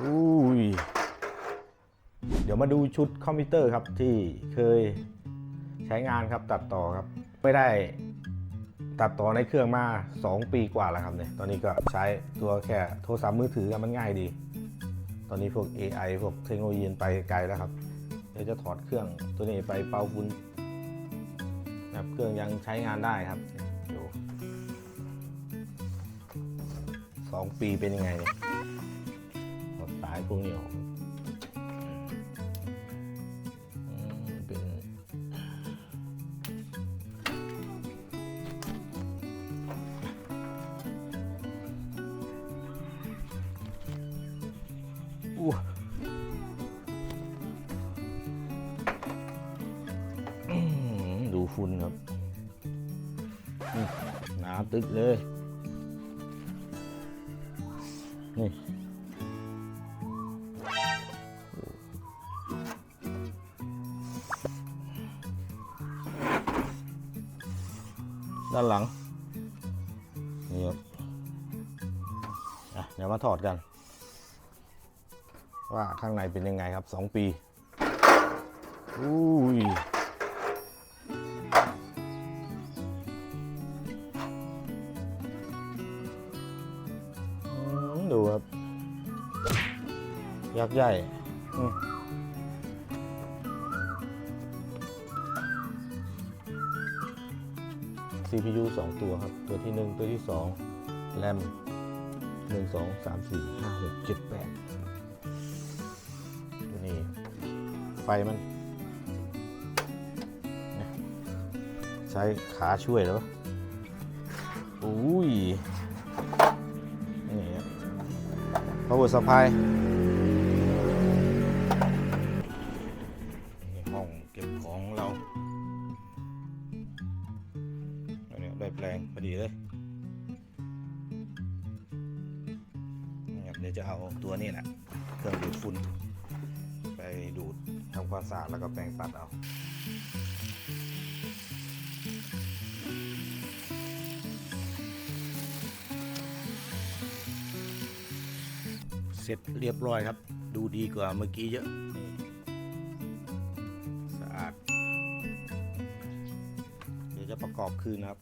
อุ้ยเดี๋ยวมาดูชุดคอมพิวเตอร์ครับที่เคยใช้งานครับตัดต่อครับ ไม่ได้ตัดต่อในเครื่องมา 2 ปีกว่าแล้วครับเนี่ยตอนนี้ก็ใช้ตัวแค่โทรศัพท์มือถือกันมันง่ายดี ตอนนี้พวก AI พวกเทคโนโลยีไปไกลแล้วครับเดี๋ยวจะถอดเครื่องตัวนี้ไปเป่าฝุ่นนะครับเครื่องยังใช้งานได้ครับดูสองปีเป็นยังไงเนี่ย พวกนี้ออกเป็นอู้ดูฝุ่นครับหนาตึกเลย นี่ ด้านหลังนี่ครับเดี๋ยวมาถอดกัน ว่าข้างในเป็นยังไงครับ2ปีอุ้ยดูครับ ยักษ์ใหญ่ CPU 2 ตัวครับ ตัวที่ 1 ตัวที่2แรม1 2 3 4 5 6 7 8ตัวนี้ ไฟมันเนี่ยใช้ขาช่วยแล้วปะอุ้ย นี่ครับ power supply นี่ห้องเก็บของเรา อันนี้ได้แปลงพอดีเลยนะครับเดี๋ยวจะเอาตัวนี้แหละเครื่องดูดฝุ่นไปดูดทำความสะอาดแล้วก็แปรงปัดเอาเสร็จเรียบร้อยครับ ดูดีกว่าเมื่อกี้เยอะ สะอาด เดี๋ยวจะประกอบคืนครับ